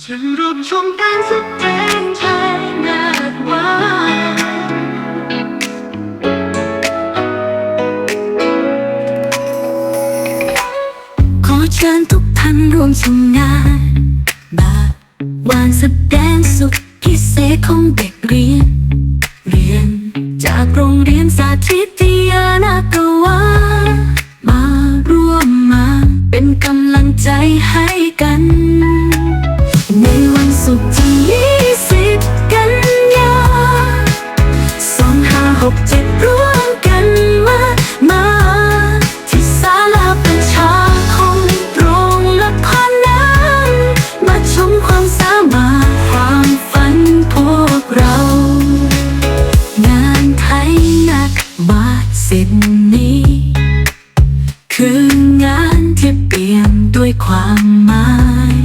ฉันรับชมการแสดงชายนาดวาขอเชิญทุกท่านร่วมชมงานบาวานแสดงสุดพิเศษของเด็กเรียน เรียน จากโรงเรียนสาธิตวิทยานาตวามาร่วมมา เป็นกำลังใจให้กัน สิ่นี้ คืองานที่เปลี่ยนด้วยความหมาย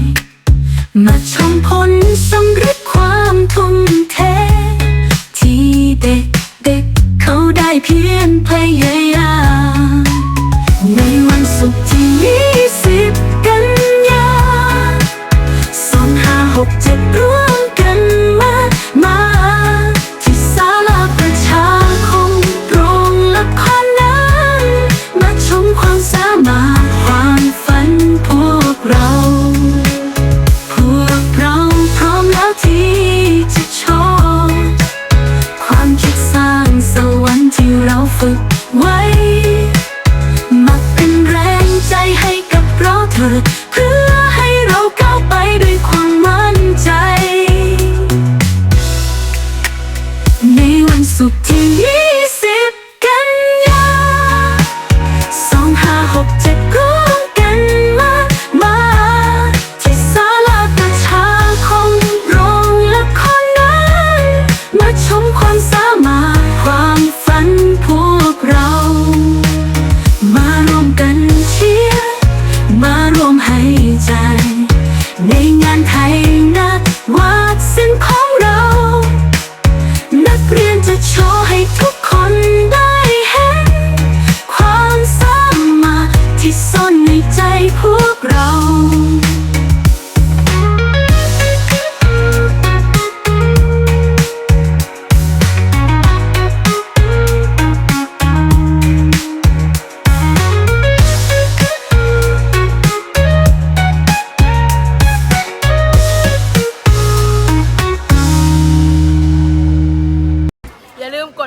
มาชมผลสำเร็จ เพื่อให้เราก้าวไปด้วยความมั่นใจ ในวันสุขที่20กันยา2 5 6さ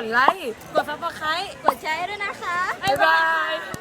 ดไลค์ กดซับสไครตกดแชร์ด้วยนะคะ บ๊ายบาย